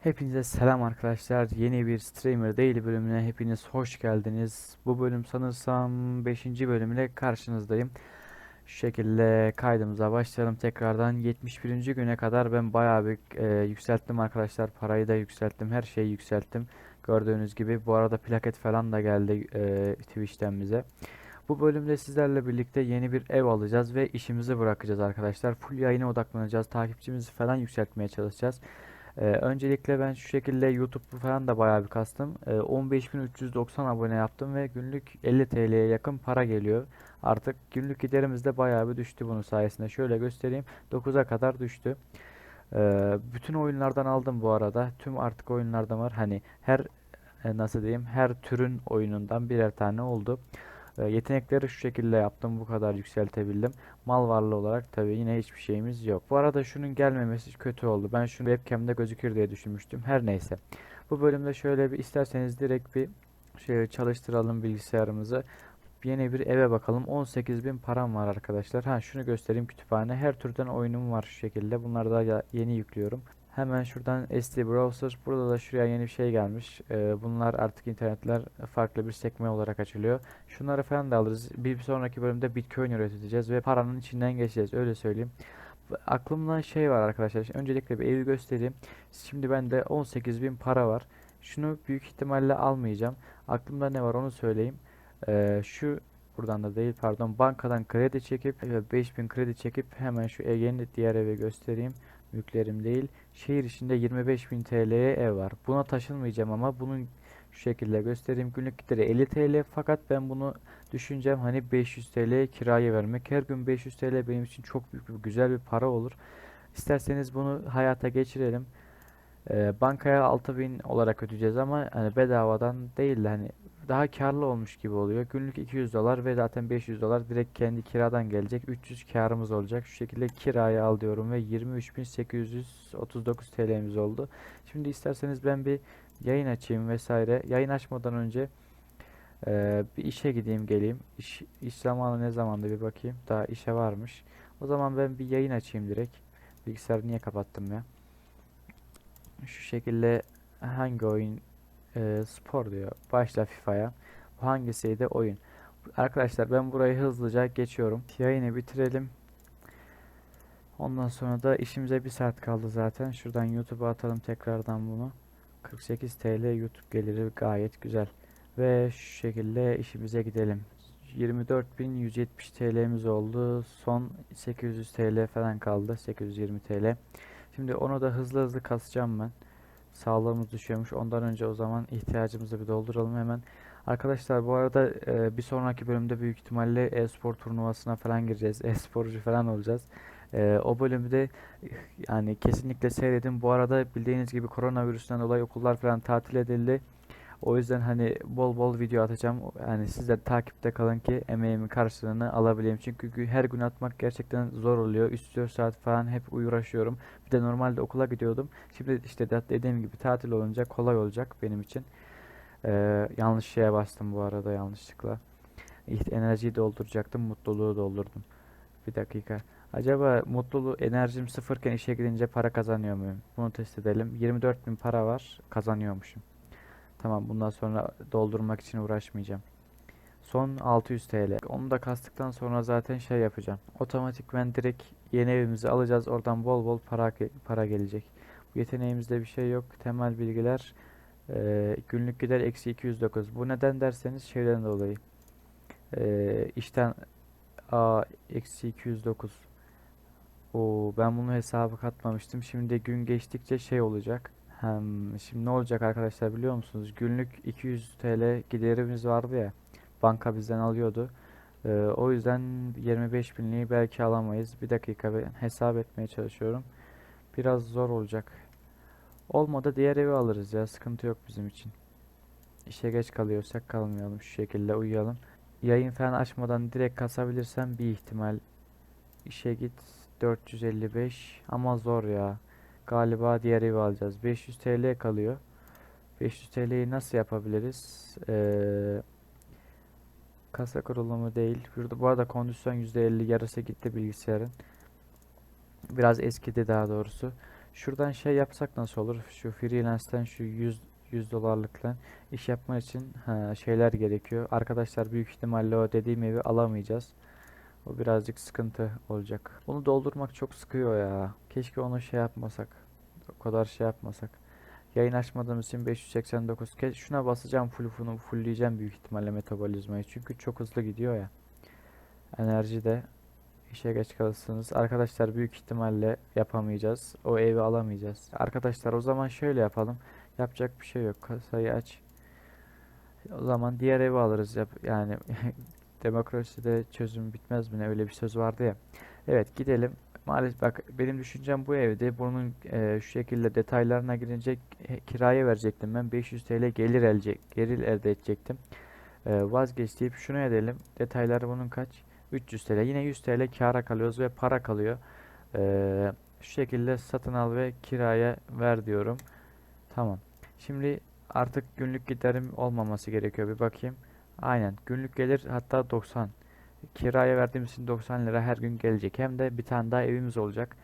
Hepinize selam arkadaşlar. Yeni bir Streamer Daily bölümüne hepiniz hoş geldiniz. Bu bölüm sanırsam 5. bölümüyle karşınızdayım. Şu şekilde kaydımıza başlayalım tekrardan. 71. güne kadar ben bayağı bir e, yükselttim arkadaşlar. Parayı da yükselttim. Her şeyi yükselttim. Gördüğünüz gibi bu arada plaket falan da geldi e, Twitch'ten bize. Bu bölümde sizlerle birlikte yeni bir ev alacağız ve işimizi bırakacağız arkadaşlar. Full yayına odaklanacağız. Takipçimizi falan yükseltmeye çalışacağız. Ee, öncelikle ben şu şekilde YouTube falan da bayağı bir kastım. Ee, 15.390 abone yaptım ve günlük 50 TL'ye yakın para geliyor. Artık günlük giderimiz de bayağı bir düştü bunun sayesinde. Şöyle göstereyim. 9'a kadar düştü. Ee, bütün oyunlardan aldım bu arada. Tüm artık oyunlardan var. Hani her e, nasıl diyeyim her türün oyunundan birer tane oldu. Ee, yetenekleri şu şekilde yaptım. Bu kadar yükseltebildim. Mal varlığı olarak tabii yine hiçbir şeyimiz yok. Bu arada şunun gelmemesi kötü oldu. Ben şunu webcam'de gözükür diye düşünmüştüm. Her neyse. Bu bölümde şöyle bir isterseniz direkt bir şey çalıştıralım bilgisayarımızı. Yeni bir eve bakalım. 18.000 param var arkadaşlar. Ha şunu göstereyim kütüphane. Her türden oyunum var şu şekilde. Bunları da yeni yüklüyorum. Hemen şuradan SD Browser. Burada da şuraya yeni bir şey gelmiş. Ee, bunlar artık internetler farklı bir sekme olarak açılıyor. Şunları falan da alırız. Bir sonraki bölümde Bitcoin üreteceğiz ve paranın içinden geçeceğiz. Öyle söyleyeyim. Aklımda şey var arkadaşlar. Şimdi öncelikle bir evi göstereyim. Şimdi bende 18.000 para var. Şunu büyük ihtimalle almayacağım. Aklımda ne var onu söyleyeyim. Ee, şu buradan da değil pardon bankadan kredi çekip e, 5000 kredi çekip hemen şu yeni diğer eve göstereyim. Mülklerim değil. Şehir içinde 25.000 TL'ye ev var. Buna taşınmayacağım ama bunun şu şekilde göstereyim. Günlük gideri 50 TL fakat ben bunu düşüneceğim hani 500 TL kiraya vermek. Her gün 500 TL benim için çok büyük bir güzel bir para olur. İsterseniz bunu hayata geçirelim. Ee, bankaya 6000 olarak ödeyeceğiz ama hani bedavadan değil de hani daha karlı olmuş gibi oluyor. Günlük 200 dolar ve zaten 500 dolar direkt kendi kiradan gelecek. 300 karımız olacak. Şu şekilde kirayı al diyorum ve 23.839 TL'miz oldu. Şimdi isterseniz ben bir yayın açayım vesaire. Yayın açmadan önce eee, bir işe gideyim geleyim. İş, iş zamanı ne zamandı bir bakayım. Daha işe varmış. O zaman ben bir yayın açayım direkt. Bilgisayarı niye kapattım ya? Şu şekilde hangi oyun Eee, spor diyor. Başla FIFA'ya. Bu hangisiydi? Oyun. Arkadaşlar ben burayı hızlıca geçiyorum. Yayını bitirelim. Ondan sonra da işimize bir saat kaldı zaten. Şuradan YouTube'a atalım tekrardan bunu. 48 TL YouTube geliri gayet güzel. Ve şu şekilde işimize gidelim. 24.170 TL'miz oldu. Son 800 TL falan kaldı. 820 TL. Şimdi onu da hızlı hızlı kasacağım ben. Sağlığımız düşüyormuş. Ondan önce o zaman ihtiyacımızı bir dolduralım hemen. Arkadaşlar bu arada e, bir sonraki bölümde büyük ihtimalle e-spor turnuvasına falan gireceğiz. E-sporcu falan olacağız. E, o bölümde eh, yani kesinlikle seyredin. Bu arada bildiğiniz gibi koronavirüsten dolayı okullar falan tatil edildi. O yüzden hani bol bol video atacağım. Yani siz de takipte kalın ki emeğimin karşılığını alabileyim. Çünkü her gün atmak gerçekten zor oluyor. 3-4 saat falan hep uğraşıyorum. Bir de normalde okula gidiyordum. Şimdi işte de- dediğim gibi tatil olunca kolay olacak benim için. Ee, yanlış şeye bastım bu arada yanlışlıkla. Enerjiyi dolduracaktım, mutluluğu doldurdum. Bir dakika. Acaba mutluluğu enerjim sıfırken işe gidince para kazanıyor muyum? Bunu test edelim. 24.000 para var, kazanıyormuşum. Tamam, bundan sonra doldurmak için uğraşmayacağım. Son 600 TL. Onu da kastıktan sonra zaten şey yapacağım. Otomatikmen direkt yeni evimizi alacağız. Oradan bol bol para para gelecek. Bu yeteneğimizde bir şey yok. Temel bilgiler eee, günlük gider eksi 209. Bu neden derseniz şeyden dolayı. Eee işten a eksi 209. Oo, ben bunu hesabı katmamıştım. Şimdi gün geçtikçe şey olacak. Şimdi ne olacak arkadaşlar biliyor musunuz? Günlük 200 TL giderimiz vardı ya. Banka bizden alıyordu. Ee, o yüzden 25 binliği belki alamayız. Bir dakika ben hesap etmeye çalışıyorum. Biraz zor olacak. Olmadı diğer evi alırız ya. Sıkıntı yok bizim için. İşe geç kalıyorsak kalmayalım. Şu şekilde uyuyalım. Yayın falan açmadan direkt kasabilirsem bir ihtimal. İşe git 455 ama zor ya. Galiba diğer evi alacağız. 500 TL kalıyor. 500 TL'yi nasıl yapabiliriz? Ee, kasa kurulumu değil. Burada bu arada kondisyon %50 yarısı gitti bilgisayarın. Biraz eskidi daha doğrusu. Şuradan şey yapsak nasıl olur? Şu freelance'ten şu 100 100 dolarlıkla iş yapman için ha, şeyler gerekiyor. Arkadaşlar büyük ihtimalle o dediğim evi alamayacağız. O birazcık sıkıntı olacak. Onu doldurmak çok sıkıyor ya. Keşke onu şey yapmasak. O kadar şey yapmasak. Yayın açmadığımız için 589 kez şuna basacağım full full fullleyeceğim büyük ihtimalle metabolizmayı. Çünkü çok hızlı gidiyor ya. Enerji de işe geç kalırsınız. Arkadaşlar büyük ihtimalle yapamayacağız. O evi alamayacağız. Arkadaşlar o zaman şöyle yapalım. Yapacak bir şey yok. Kasayı aç. O zaman diğer evi alırız. Yani demokraside çözüm bitmez mi ne öyle bir söz vardı ya. Evet gidelim. Maalesef bak benim düşüncem bu evde. Bunun e, şu şekilde detaylarına girince e, kiraya verecektim ben. 500 TL gelir elde, gelir elde edecektim. E, vazgeç deyip şunu edelim. Detayları bunun kaç? 300 TL. Yine 100 TL kâra kalıyoruz ve para kalıyor. E, şu şekilde satın al ve kiraya ver diyorum. Tamam. Şimdi artık günlük giderim olmaması gerekiyor. Bir bakayım. Aynen. Günlük gelir hatta 90. Kiraya verdiğimiz için 90 lira her gün gelecek. Hem de bir tane daha evimiz olacak.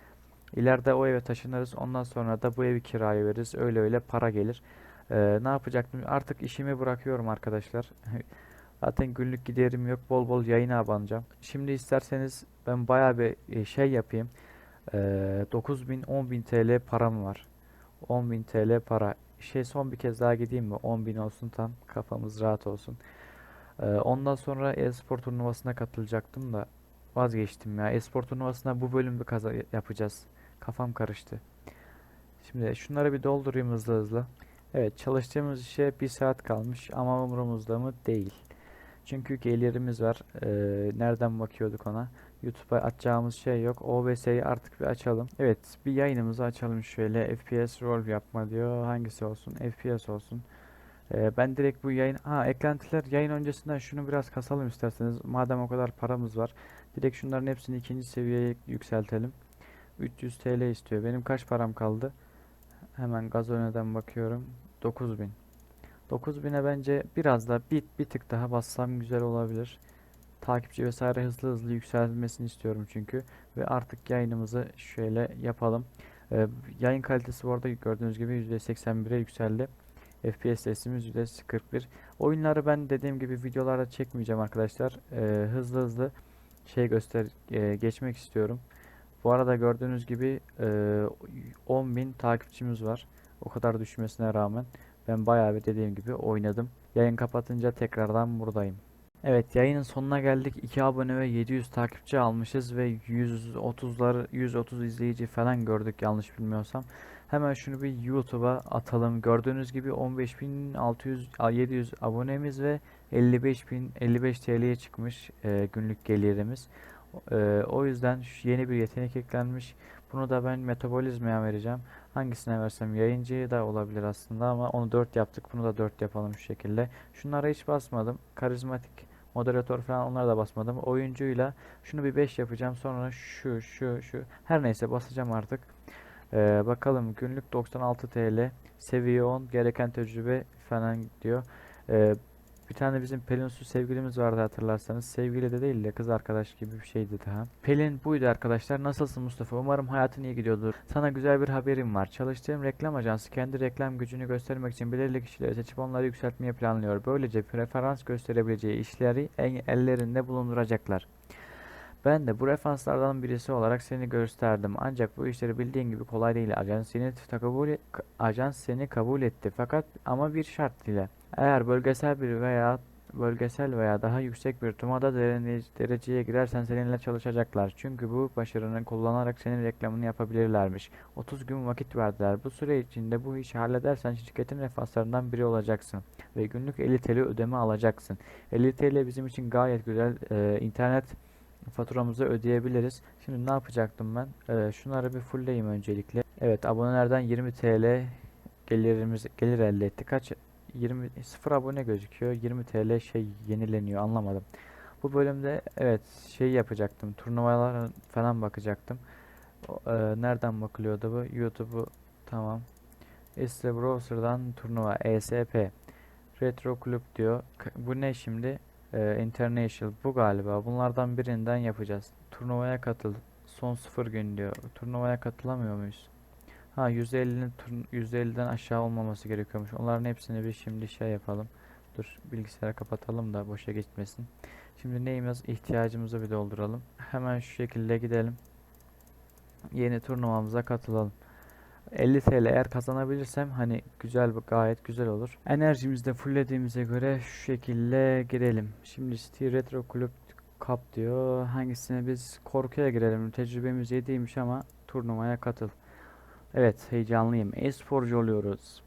İleride o eve taşınırız. Ondan sonra da bu evi kiraya veririz. Öyle öyle para gelir. Ee, ne yapacaktım? Artık işimi bırakıyorum arkadaşlar. Zaten günlük giderim yok. Bol bol yayına abanacağım. Şimdi isterseniz ben bayağı bir e, şey yapayım. Ee, 9000 10000 TL param var. 10.000 TL para. Şey son bir kez daha gideyim mi? 10.000 olsun tam kafamız rahat olsun. Ee, ondan sonra e-spor turnuvasına katılacaktım da vazgeçtim ya. E-spor turnuvasına bu bölümde kaza yapacağız. Kafam karıştı. Şimdi şunları bir doldurayım hızlı hızlı. Evet çalıştığımız işe bir saat kalmış ama umurumuzda mı? Değil. Çünkü gelirimiz var. Ee, nereden bakıyorduk ona? YouTube'a atacağımız şey yok. OBS'yi artık bir açalım. Evet bir yayınımızı açalım şöyle. FPS rol yapma diyor. Hangisi olsun? FPS olsun. Ee, ben direkt bu yayın... Ha eklentiler yayın öncesinden şunu biraz kasalım isterseniz. Madem o kadar paramız var. Direkt şunların hepsini ikinci seviyeye yükseltelim. 300 TL istiyor. Benim kaç param kaldı? Hemen Gazone'den bakıyorum. 9000. 9000'e bence biraz da bir, bir tık daha bassam güzel olabilir. Takipçi vesaire hızlı hızlı yükselmesini istiyorum çünkü. Ve artık yayınımızı şöyle yapalım. Ee, yayın kalitesi bu arada gördüğünüz gibi %81'e yükseldi. FPS testimiz %41. Oyunları ben dediğim gibi videolarda çekmeyeceğim arkadaşlar. Ee, hızlı hızlı şey göster e, geçmek istiyorum. Bu arada gördüğünüz gibi e, 10.000 takipçimiz var. O kadar düşmesine rağmen ben bayağı bir dediğim gibi oynadım. Yayın kapatınca tekrardan buradayım. Evet yayının sonuna geldik. 2 abone ve 700 takipçi almışız ve 130'lar 130 izleyici falan gördük yanlış bilmiyorsam. Hemen şunu bir YouTube'a atalım. Gördüğünüz gibi 15.600 700 abonemiz ve 55.000 55 TL'ye çıkmış e, günlük gelirimiz. E, o yüzden yeni bir yetenek eklenmiş. Bunu da ben metabolizmaya vereceğim. Hangisine versem yayıncı da olabilir aslında ama onu 4 yaptık. Bunu da 4 yapalım şu şekilde. Şunlara hiç basmadım. Karizmatik moderatör falan onlara da basmadım. Oyuncuyla şunu bir 5 yapacağım. Sonra şu şu şu her neyse basacağım artık. Ee, bakalım günlük 96 TL seviye 10 gereken tecrübe falan diyor. Ee, bir tane bizim Pelin Su sevgilimiz vardı hatırlarsanız. Sevgili de değil de kız arkadaş gibi bir şeydi daha. Pelin buydu arkadaşlar. Nasılsın Mustafa? Umarım hayatın iyi gidiyordur. Sana güzel bir haberim var. Çalıştığım reklam ajansı kendi reklam gücünü göstermek için belirli kişileri seçip onları yükseltmeyi planlıyor. Böylece preferans gösterebileceği işleri en ellerinde bulunduracaklar. Ben de bu referanslardan birisi olarak seni gösterdim. Ancak bu işleri bildiğin gibi kolay değil. Ajans seni kabul ajans seni kabul etti. Fakat ama bir şart ile. Eğer bölgesel bir veya bölgesel veya daha yüksek bir tümada dereceye girersen seninle çalışacaklar. Çünkü bu başarını kullanarak senin reklamını yapabilirlermiş. 30 gün vakit verdiler. Bu süre içinde bu işi halledersen şirketin referanslarından biri olacaksın. Ve günlük 50 TL ödeme alacaksın. 50 TL bizim için gayet güzel. Ee, internet faturamızı ödeyebiliriz. Şimdi ne yapacaktım ben? Ee, şunları bir fullleyeyim öncelikle. Evet abonelerden 20 TL gelirimiz gelir elde etti. Kaç 20 0 abone gözüküyor. 20 TL şey yenileniyor anlamadım. Bu bölümde evet şey yapacaktım. Turnuvalara falan bakacaktım. O, e, nereden bakılıyordu bu? YouTube'u tamam. Este Browser'dan turnuva ESP Retro Club diyor. Bu ne şimdi? Ee, International bu galiba. Bunlardan birinden yapacağız. Turnuvaya katıl. Son sıfır gün diyor. Turnuvaya katılamıyor muyuz? Ha %50'nin turn- %50'den aşağı olmaması gerekiyormuş. Onların hepsini bir şimdi şey yapalım. Dur bilgisayarı kapatalım da boşa geçmesin. Şimdi neyimiz ihtiyacımızı bir dolduralım. Hemen şu şekilde gidelim. Yeni turnuvamıza katılalım. 50 TL eğer kazanabilirsem hani güzel gayet güzel olur. Enerjimizi de fulllediğimize göre şu şekilde girelim. Şimdi City Retro Club Cup diyor. Hangisine biz korkuya girelim. Tecrübemiz 7'ymiş ama turnuvaya katıl. Evet heyecanlıyım. E-sporcu oluyoruz.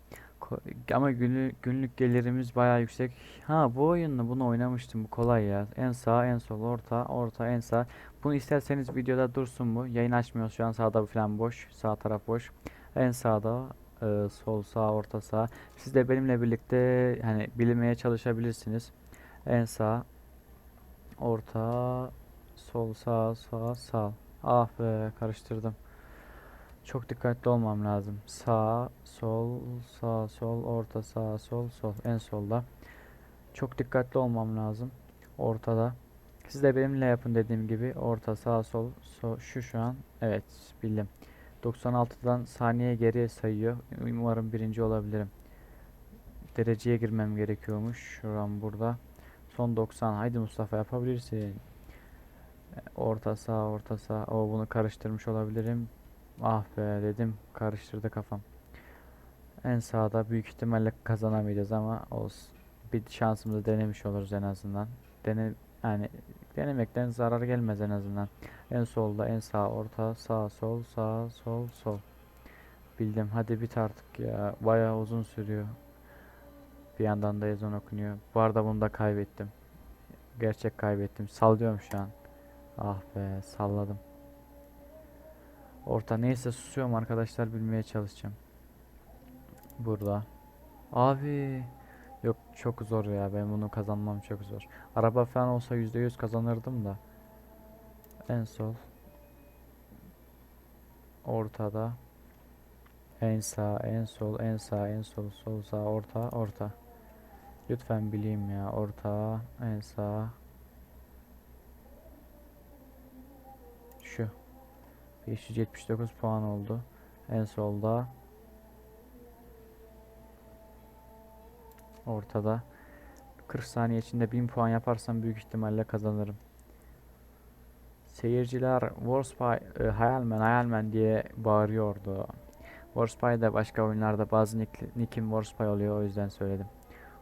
Ama günlük, günlük gelirimiz bayağı yüksek. Ha bu oyunla bunu oynamıştım. Bu kolay ya. En sağ, en sol, orta, orta, en sağ. Bunu isterseniz videoda dursun bu. Yayın açmıyoruz şu an. Sağda falan boş. Sağ taraf boş. En sağda e, sol, sağ, orta, sağ. Siz de benimle birlikte hani bilmeye çalışabilirsiniz. En sağ, orta, sol, sağ, sağ, sağ. Ah be karıştırdım. Çok dikkatli olmam lazım. Sağ, sol, sağ, sol, orta, sağ, sol, sol. En solda. Çok dikkatli olmam lazım. Ortada. Siz de benimle yapın dediğim gibi. Orta, sağ, sol, sol. Şu şu an. Evet, bildim. 96'dan saniye geriye sayıyor. Umarım birinci olabilirim. Dereceye girmem gerekiyormuş. Şuram burada. Son 90. Haydi Mustafa yapabilirsin. Orta sağ, orta sağ. O bunu karıştırmış olabilirim. Ah be dedim karıştırdı kafam. En sağda büyük ihtimalle kazanamayacağız ama olsun. Bir şansımızı denemiş oluruz en azından. Dene yani denemekten zarar gelmez en azından. En solda, en sağ, orta, sağ, sol, sağ, sol, sol. Bildim. Hadi bit artık ya. Bayağı uzun sürüyor. Bir yandan da ezan okunuyor. Bu arada bunu da kaybettim. Gerçek kaybettim. Sallıyorum şu an. Ah be salladım. Orta neyse susuyorum arkadaşlar bilmeye çalışacağım. Burada. Abi yok çok zor ya ben bunu kazanmam çok zor. Araba falan olsa %100 kazanırdım da. En sol. Ortada. En sağ, en sol, en sağ, en sol, sol sağ, orta, orta. Lütfen bileyim ya. Orta, en sağ. Şu. 579 puan oldu. En solda. Ortada. 40 saniye içinde 1000 puan yaparsam büyük ihtimalle kazanırım. Seyirciler Warspy, e, Hayalmen, Hayalmen diye bağırıyordu. Warspy de başka oyunlarda bazı nick, nickim Warspy oluyor o yüzden söyledim.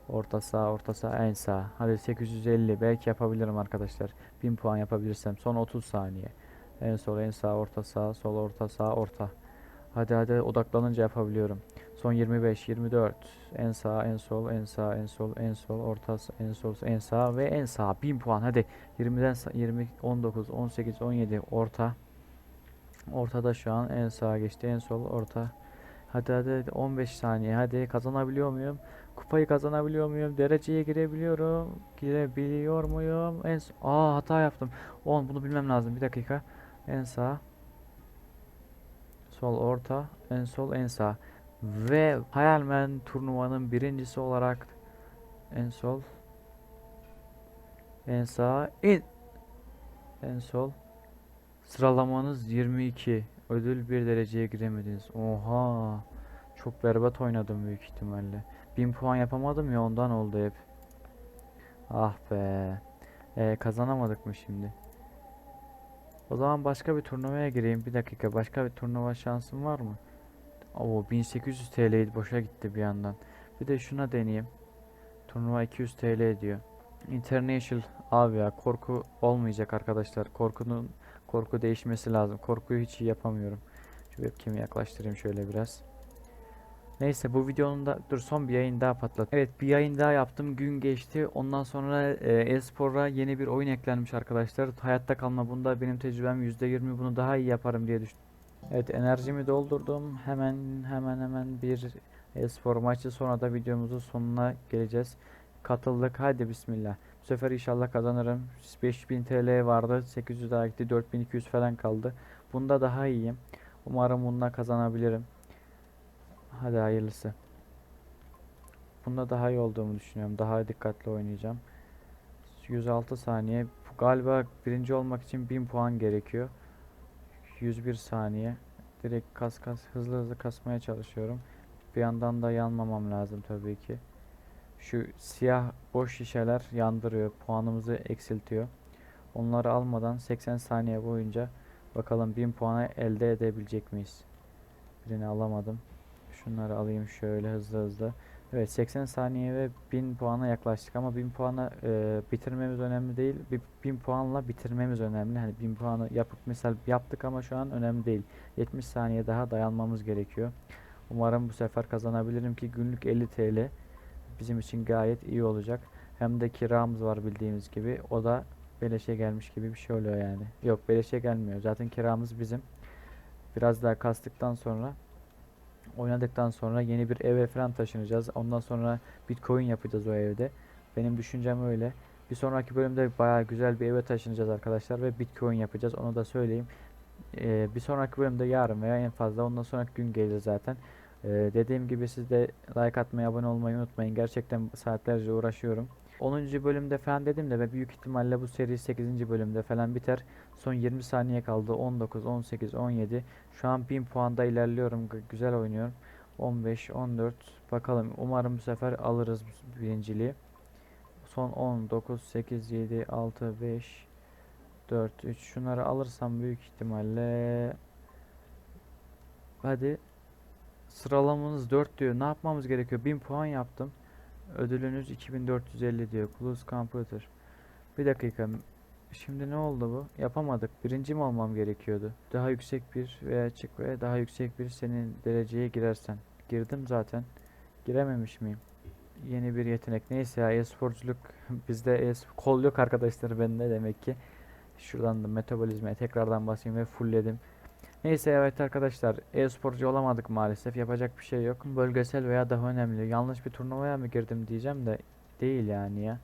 Orta sağ, orta sağ, en sağ. Hadi 850 belki yapabilirim arkadaşlar. 1000 puan yapabilirsem son 30 saniye. En sol, en sağ, orta sağ, sol, orta sağ, orta. Hadi hadi odaklanınca yapabiliyorum. Son 25, 24. En sağ, en sol, en sağ, en sol, en sol, orta, en sol, en sağ ve en sağ. 1000 puan hadi. 20'den sa- 20, 19, 18, 17 orta. Ortada şu an en sağa geçti, en sol, orta. Hadi hadi hadi 15 saniye. Hadi kazanabiliyor muyum? Kupayı kazanabiliyor muyum? Dereceye girebiliyorum. Girebiliyor muyum? En Aa hata yaptım. 10 bunu bilmem lazım. Bir dakika. En sağ. Sol orta. En sol en sağ. Ve Hayalmen turnuvanın birincisi olarak en sol. En sağ. En, en sol. Sıralamanız 22. Ödül bir dereceye giremediniz. Oha. Çok berbat oynadım büyük ihtimalle. 1000 puan yapamadım ya ondan oldu hep. Ah be. Ee, kazanamadık mı şimdi? O zaman başka bir turnuvaya gireyim. Bir dakika başka bir turnuva şansım var mı? Oo 1800 TL boşa gitti bir yandan. Bir de şuna deneyeyim. Turnuva 200 TL diyor. International abi ya korku olmayacak arkadaşlar. Korkunun korku değişmesi lazım. Korkuyu hiç iyi yapamıyorum. Şu webcam'i yaklaştırayım şöyle biraz. Neyse bu videonun da dur son bir yayın daha patlat. Evet bir yayın daha yaptım. Gün geçti. Ondan sonra e, e-spora yeni bir oyun eklenmiş arkadaşlar. Hayatta kalma bunda benim tecrübem %20 bunu daha iyi yaparım diye düşündüm. Evet enerjimi doldurdum. Hemen hemen hemen bir e-spor maçı sonra da videomuzun sonuna geleceğiz. Katıldık. Hadi bismillah. Bu sefer inşallah kazanırım. 5000 TL vardı. 800 daha gitti. 4200 falan kaldı. Bunda daha iyiyim. Umarım bunda kazanabilirim. Hadi hayırlısı. Bunda daha iyi olduğumu düşünüyorum. Daha dikkatli oynayacağım. 106 saniye. Galiba birinci olmak için 1000 puan gerekiyor. 101 saniye. direkt kas kas hızlı hızlı kasmaya çalışıyorum. Bir yandan da yanmamam lazım tabii ki. Şu siyah boş şişeler yandırıyor, puanımızı eksiltiyor. Onları almadan 80 saniye boyunca bakalım 1000 puanı elde edebilecek miyiz? Birini alamadım. Şunları alayım şöyle hızlı hızlı. Evet 80 saniye ve 1000 puana yaklaştık ama 1000 puana e, bitirmemiz önemli değil. Bir 1000 puanla bitirmemiz önemli. Hani 1000 puanı yapıp misal yaptık ama şu an önemli değil. 70 saniye daha dayanmamız gerekiyor. Umarım bu sefer kazanabilirim ki günlük 50 TL bizim için gayet iyi olacak. Hem de kiramız var bildiğimiz gibi. O da beleşe gelmiş gibi bir şey oluyor yani. Yok beleşe gelmiyor. Zaten kiramız bizim. Biraz daha kastıktan sonra oynadıktan sonra yeni bir eve falan taşınacağız. Ondan sonra Bitcoin yapacağız o evde. Benim düşüncem öyle. Bir sonraki bölümde bayağı güzel bir eve taşınacağız arkadaşlar ve Bitcoin yapacağız. Onu da söyleyeyim. Ee, bir sonraki bölümde yarın veya en fazla ondan sonraki gün gelir zaten. Ee, dediğim gibi siz de like atmayı, abone olmayı unutmayın. Gerçekten saatlerce uğraşıyorum. 10. bölümde falan dedim de ve büyük ihtimalle bu seri 8. bölümde falan biter. Son 20 saniye kaldı. 19, 18, 17. Şu an 1000 puanda ilerliyorum. Güzel oynuyorum. 15, 14. Bakalım. Umarım bu sefer alırız birinciliği. Son 10, 9, 8, 7, 6, 5, 4, 3. Şunları alırsam büyük ihtimalle hadi sıralamanız 4 diyor. Ne yapmamız gerekiyor? 1000 puan yaptım. Ödülünüz 2450 diyor. Close Computer. Bir dakika. Şimdi ne oldu bu? Yapamadık. Birinci mi olmam gerekiyordu? Daha yüksek bir veya çık ve daha yüksek bir senin dereceye girersen. Girdim zaten. Girememiş miyim? Yeni bir yetenek. Neyse ya e-sporculuk bizde e kol yok arkadaşlar bende demek ki. Şuradan da metabolizmaya tekrardan basayım ve fullledim. Neyse evet arkadaşlar e-sporcu olamadık maalesef yapacak bir şey yok. Bölgesel veya daha önemli yanlış bir turnuvaya mı girdim diyeceğim de değil yani ya.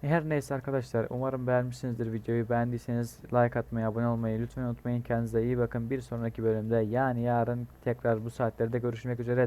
Her neyse arkadaşlar umarım beğenmişsinizdir videoyu beğendiyseniz like atmayı abone olmayı lütfen unutmayın kendinize iyi bakın bir sonraki bölümde yani yarın tekrar bu saatlerde görüşmek üzere